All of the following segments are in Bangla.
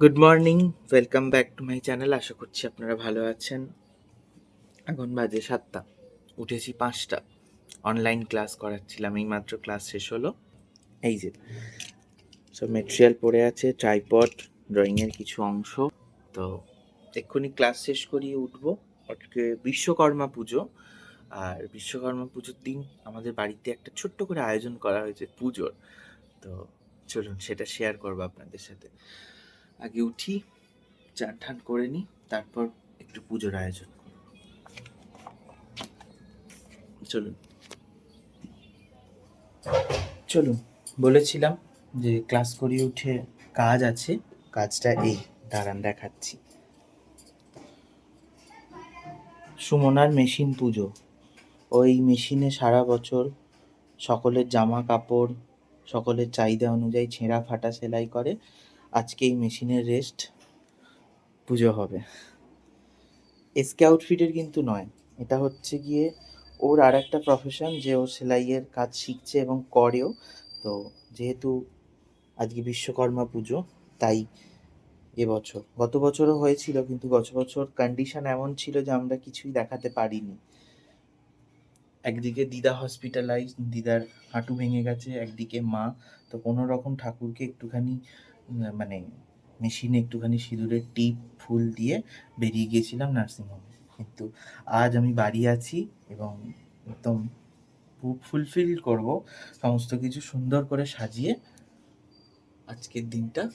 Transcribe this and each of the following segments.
Good morning welcome back to my channel আশা করছি আপনারা ভালো আছেন। এখন বাজে সাতটা। উঠেছি পাঁচটা। অনলাইন ক্লাস করাচ্ছিলাম এই মাত্র ক্লাস শেষ হলো। এই যে সব মেটেরিয়াল পড়ে আছে ট্রাইপড ড্রয়িংয়ের কিছু অংশ। তো এক্ষুনি ক্লাস শেষ করিয়ে উঠবো। আজকে বিশ্বকর্মা পুজো। আর বিশ্বকর্মা পুজোর দিন আমাদের বাড়িতে একটা ছোট্ট করে আয়োজন করা হয়েছে পুজোর। তো চলুন, সেটা শেয়ার করব আপনাদের সাথে। আগে উঠি চান ঠান করে নিই তারপর একটু পুজোর আয়োজন চলুন। চলুন, বলেছিলাম যে ক্লাস করিয়ে উঠে কাজ আছে, কাজটা এই, দাঁড়ান দেখাচ্ছি। সুমনার মেশিন পুজো। ওই মেশিনে সারা বছর সকলের জামা কাপড় সকলের চাহিদা অনুযায়ী ছেঁড়া ফাটা সেলাই করে। আজকে এই মেশিনের রেস্ট, পুজো হবে। এসকে আউটফিটের কিন্তু নয়, এটা হচ্ছে গিয়ে ওর আর একটা প্রফেশন যে ও সেলাইয়ের কাজ শিখছে এবং করেও। তো যেহেতু আজকে বিশ্বকর্মা পুজো, তাই এবছর গত বছরও হয়েছিল, কিন্তু গত বছর কন্ডিশন এমন ছিল যে আমরা কিছুই দেখাতে পারিনি। একদিকে দিদা হসপিটালাইজ দিদার হাঁটু ভেঙে গেছে, একদিকে মা, তো কোনো রকম ঠাকুরকে একটুখানি মানে মেশিনে একটুখানি সিঁদুরের টিপ, ফুল দিয়ে বেরিয়ে গিয়েছিলাম নার্সিংহোমে। কিন্তু আজ আমি বাড়ি আছি এবং একদম ফুলফিল করব, সমস্ত কিছু সুন্দর করে সাজিয়ে আজকের দিনটা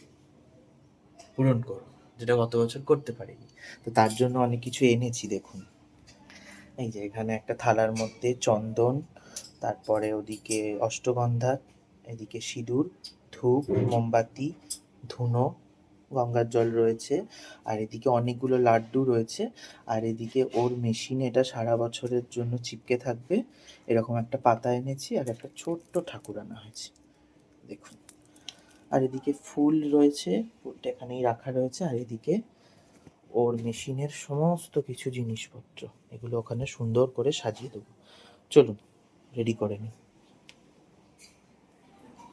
পূরণ করব, যেটা গত বছর করতে পারিনি। তো তার জন্য অনেক কিছু এনেছি, দেখুন। এই যে এখানে একটা থালার মধ্যে চন্দন, তারপরে ওদিকে অষ্টগন্ধা, এদিকে সিঁদুর, ধূপ, মোমবাতি ধুনো, গঙ্গার জল রয়েছে, আর এদিকে অনেকগুলো লাড্ডু রয়েছে, আর এদিকে ওর মেশিনে এটা সারা বছরের জন্য চিপকে থাকবে। এরকম একটা পাতা এনেছি আর একটা ছোট্ট ঠাকুর আনা হয়েছে। দেখুন। আর এদিকে ফুল রয়েছে, ফুলটা এখানেই রাখা রয়েছে, আর এদিকে ওর মেশিনের সমস্ত কিছু জিনিসপত্র, এগুলো ওখানে সুন্দর করে সাজিয়ে দেবো। চলুন রেডি করে নিই।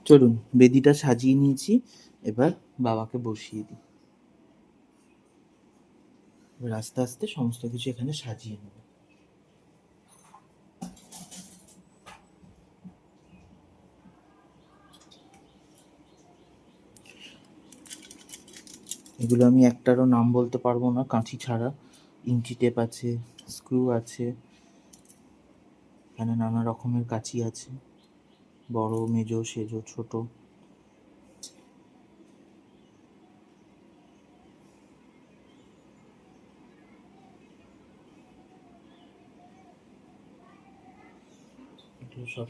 চলুন, বেদিটা সাজিয়ে নিয়েছি। এবার বাবাকে বসিয়ে দিই। এবার আস্তে আস্তে সমস্ত কিছু এখানে সাজিয়ে নেব। এগুলো আমি একটারও নাম বলতে পারব না কাঁচি ছাড়া। ইঞ্চি টেপ আছে, স্ক্রু আছে, এখানে নানা রকমের কাঁচি আছে। বড়, মেজো, সেজো, ছোট। এগুলো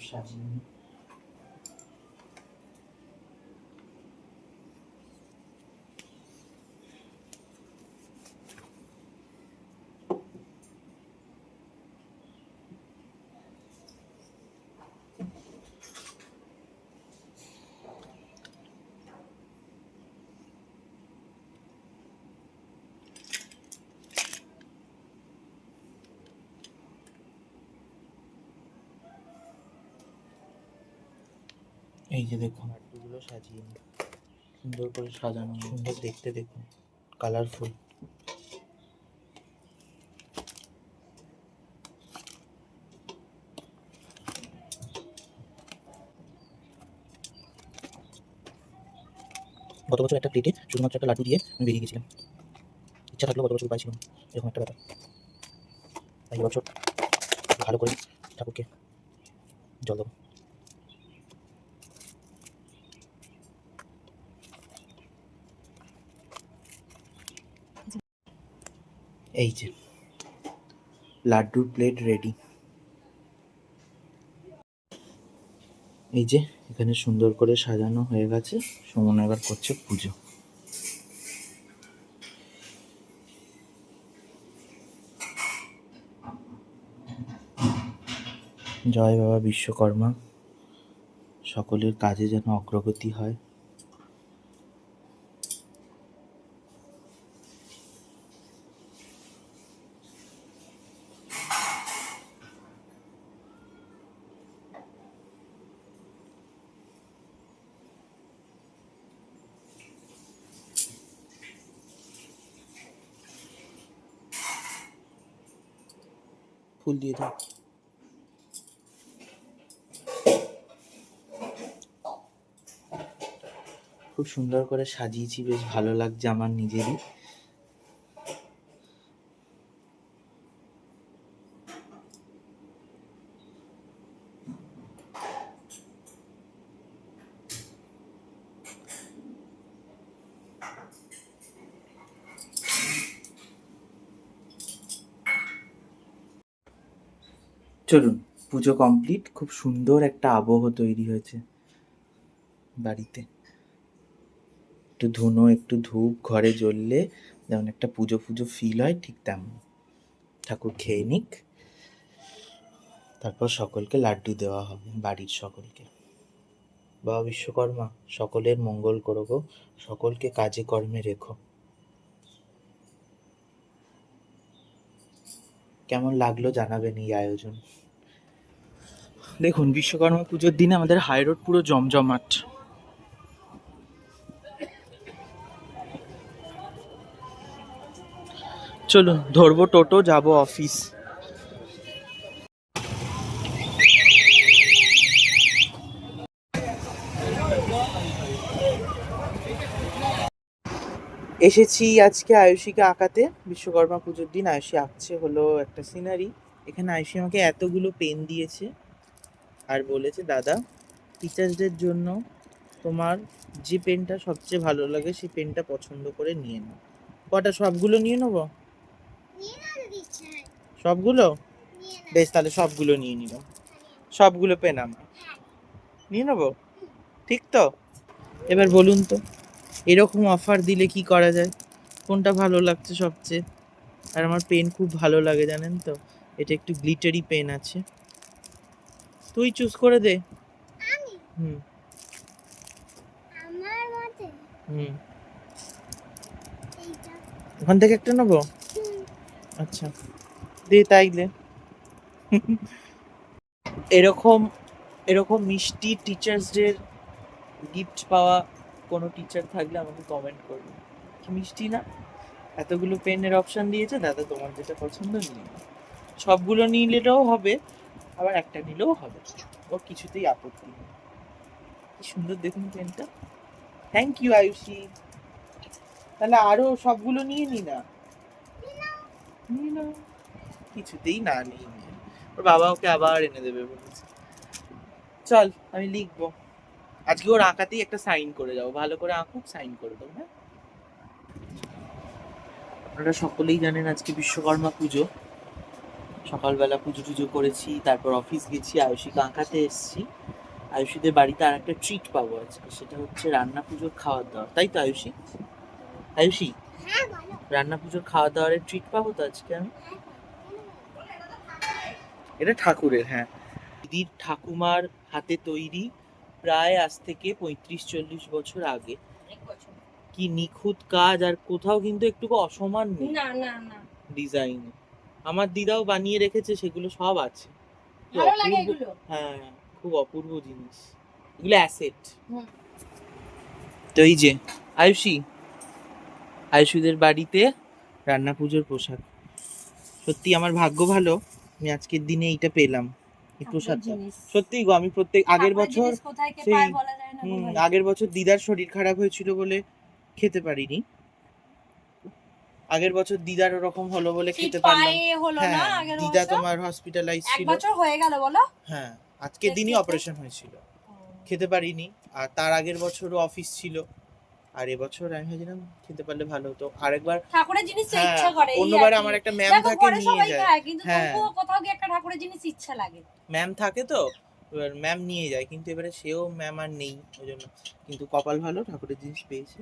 এই যে দেখুন। লাড্ডুগুলো সাজিয়ে নিই সুন্দর করে সাজানো সুন্দর। দেখতে দেখুন। কালারফুল। গত বছর একটা প্লেটে শুধুমাত্র একটা লাড্ডু দিয়ে আমি বেরিয়ে গেছিলাম। ইচ্ছা থাকলেও গত বছর উপায় ছিল এরকম একটা ব্যাপার। তাই এবছর ভালো করে ঠাকুরকে জল দেবো। এই যে, লাড্ডুর প্লেট রেডি এই যে, এখানে সুন্দর করে সাজানো হয়ে গেছে। সুমন এবার করছে পুজো। জয় বাবা বিশ্বকর্মা। সকলের কাজে যেন অগ্রগতি হয়। ফুল দিয়ে দাও। খুব সুন্দর করে সাজিয়েছি বেশ ভালো লাগছে আমার নিজেরই। চলুন, পুজো কমপ্লিট খুব সুন্দর একটা আবহ তৈরি হয়েছে বাড়িতে। একটু ধুনো, একটু ধূপ ঘরে জ্বললে যেমন একটা পুজো পুজো ফিল হয়, ঠিক তেমন। ঠাকুর খেয়ে নিক, তারপর সকলকে লাড্ডু দেওয়া হবে, বাড়ির সকলকে। বাবা বিশ্বকর্মা, সকলের মঙ্গল করো গো, সকলকে কাজে কর্মে রেখো। কেমন লাগল জানাবেন এই আয়োজন? দেখুন, বিশ্বকর্মা পুজোর দিনে আমাদের হাই রোড পুরো জমজমাট। চলুন, ধরবো টোটো, যাব অফিস এসেছি আজকে আয়ুষীকে আঁকাতে। বিশ্বকর্মা পুজোর দিন আয়ুষী আঁকছে হলো একটা সিনারি এখানে আয়ুষী আমাকে এতগুলো পেন দিয়েছে। আর বলেছে দাদা টিচার্সদের জন্য তোমার যে পেনটা সবচেয়ে ভালো লাগে সেই পেনটা পছন্দ করে নিয়ে নাও। কটা সবগুলো নিয়ে নেব? সবগুলো? বেশ তাহলে সবগুলো নিয়ে নিলাম। সবগুলো পেন আমার। হ্যাঁ। নিয়ে নেব? ঠিক তো? এবার বলুন তো এরকম অফার দিলে কি করা যায়? কোনটা ভালো লাগছে সবচেয়ে? আর আমার পেন খুব ভালো লাগে জানেন তো? এটা একটু গ্লিটারি পেন আছে। তুই চুজ করে দে। হুম। আমার মতে? হুম। ওখান থেকে একটা নেব? আচ্ছা। দে তাইলে এরকম এরকম মিষ্টি টিচার্সদের গিফট পাওয়া কোনো টিচার থাকলে আমাকে কমেন্ট করবে। কি মিষ্টি না? এতগুলো পেনের অপশন দিয়েছে দাদা তোমার যেটা পছন্দ নিয়ে নাও। সবগুলো নিলেও হবে আবার একটা নিলেও হবে। ওর কিছুতেই আপত্তি নেই। কি সুন্দর দেখুন পেনটা। Thank you Ayushi. তাহলে আরও সবগুলো নিয়ে নি না? নিয়ে নাও। কিছুতেই না নেই। ওর বাবা ওকে আবার এনে দেবে বলেছে। চল, আমি লিখব। আজকে ওর আঁকাতেই একটা সাইন করে যাব ভালো করে আঁকুক সাইন করে দাও হ্যাঁ? আপনারা সকলেই জানেন আজকে বিশ্বকর্মা পুজো। সকালবেলা পুজো টুজো করেছি তারপর অফিস গেছি আয়ুষীকে আঁকাতে এসেছি। আয়ুষীদের বাড়িতে আর একটা ট্রিট পাবো আজকে সেটা হচ্ছে রান্না পুজোর খাওয়ার দাওয়ার। তাই তো আয়ুষী? আয়ুষী হ্যাঁ রান্না পুজোর খাওয়া দাওয়ারের ট্রিট পাবো তো আজকে আমি? এটা ঠাকুরের হ্যাঁ। দিদির ঠাকুমার হাতে তৈরি প্রায় আজ থেকে পঁয়ত্রিশ চল্লিশ বছর আগে। কি নিখুঁত কাজ আর কোথাও কিন্তু একটু অসমান নেই। না না না। ডিজাইন আমার দিদাও বানিয়ে রেখেছে সেগুলো সব আছে। ভালো লাগে এগুলো? হ্যাঁ খুব অপূর্ব জিনিস। এগুলো অ্যাসেট। তো এই যে আয়ুষী। আয়ুষীদের বাড়িতে রান্না পুজোর পোশাক সত্যি আমার ভাগ্য ভালো আমি আজকের দিনে এইটা পেলাম এই প্রসাদটা। সত্যি গো আমি প্রত্যেক আগের বছর সেই-। আগের বছর দিদার শরীর খারাপ হয়েছিল বলে খেতে পারিনি। আগের বছর দিদার ওরকম হলো বলে খেতে পারলাম। পায়ে হলো না হ্যাঁ দিদা তোমার হসপিটালাইজ ছিল। এক বছর হয়ে গেল বলো? হ্যাঁ আজকের দিনই অপারেশন হয়েছিল। খেতে পারিনি। আর তার আগের বছরও অফিস ছিল। আর এবছর আমি ভেবেছিলাম খেতে পারলে ভালো হতো। আরেকবার ঠাকুরের জিনিস তো হ্যাঁ ইচ্ছা করে অন্যবার আমার একটা ম্যাম থাকে নিয়ে যায়। কিন্তু হ্যাঁ। তবুও কোথাও গিয়ে একটা ঠাকুরের জিনিস ইচ্ছা লাগে। ম্যাম থাকে তো এবার ম্যাম নিয়ে যায়। কিন্তু এবারে সেও ম্যাম আর নেই ওই জন্য। কিন্তু কপাল ভালো ঠাকুরের জিনিস পেয়েছে।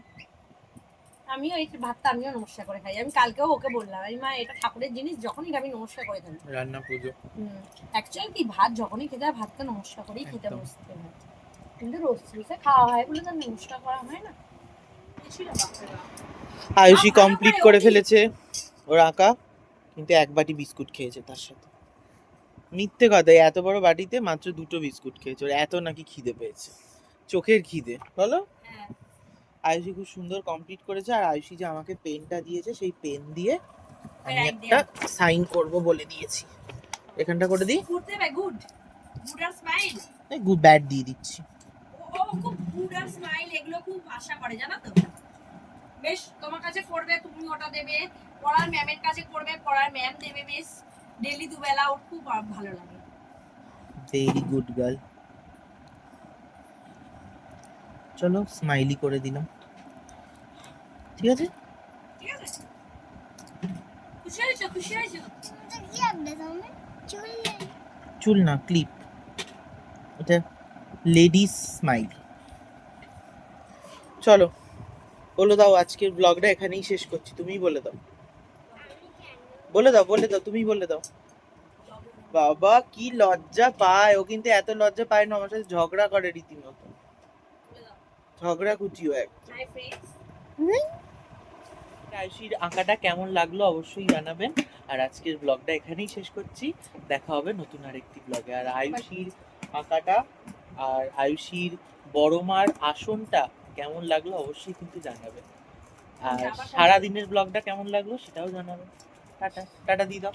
আমিও এই ভাতটা আমিও নমস্কার করে খাই। আমি কালকেও ওকে বললাম আমি মা এটা ঠাকুরের জিনিস যখনই আমি নমস্কার করে থাকি রান্না পুজো। অ্যাকচুয়ালি কি ভাত যখনই খেতে হয় ভাতটা নমস্কার করেই খেতে। বসতে হয়। কিন্তু রোজ রোজে খাওয়া হয় বলে তো নমস্কার করা হয় না। বাচ্চারা। কমপ্লিট করে ফেলেছে ওর আঁকা কিন্তু এক বাটি বিস্কুট খেয়েছে তার সাথে। মিথ্যে কথা এত বড় বাটিতে মাত্র দুটো বিস্কুট খেয়েছে ওর এত নাকি খিদে পেয়েছে। চোখের খিদে বলো? আয়ুষী খুব সুন্দর কমপ্লিট করেছে আর আয়ুষী যে আমাকে পেনটা দিয়েছে সেই পেন দিয়ে আমি একটা সাইন করব বলে দিয়েছি। এখানটা করে দিই। গুড গুড আর স্মাইল গুড ব্যাড দিয়ে দিচ্ছি। ও খুব গুড আর স্মাইল এগুলো খুব আশা করে জানো তো? বেশ তোমার কাছে করবে তুমি ওটা দেবে। পড়ার ম্যামের কাছে করবে পড়ার ম্যাম দেবে বেশ। ডেলি দুবেলা ওর খুব ভালো লাগে। ভেরি গুড গার্ল চলো স্মাইলি করে দিলাম। ঠিক আছে? তুমি চুল না ক্লিপ এটা লেডিস স্মাইল চলো বলে দাও আজকের ব্লগটা এখানেই শেষ করছি তুমিই বলে দাও। বলে দাও বলে দাও তুমি বলে দাও। বাবা কি লজ্জা পায়। ও কিন্তু এত লজ্জা পায় না আমার সাথে ঝগড়া করে রীতিমতো। ঝগড়া কুচিও এক। আয়ুষির আঁকাটা কেমন লাগল অবশ্যই জানাবেন। আর আজকের ব্লগটা এখানেই শেষ করছি। দেখা হবে নতুন আরেকটি ব্লগে আর আয়ুষির আঁকাটা আর আয়ুষির বড় মার আসনটা কেমন লাগল অবশ্যই কিন্তু জানাবেন। আর সারাদিনের ব্লগটা কেমন লাগল সেটাও জানাবেন। টাটা। টাটা দিয়ে দাও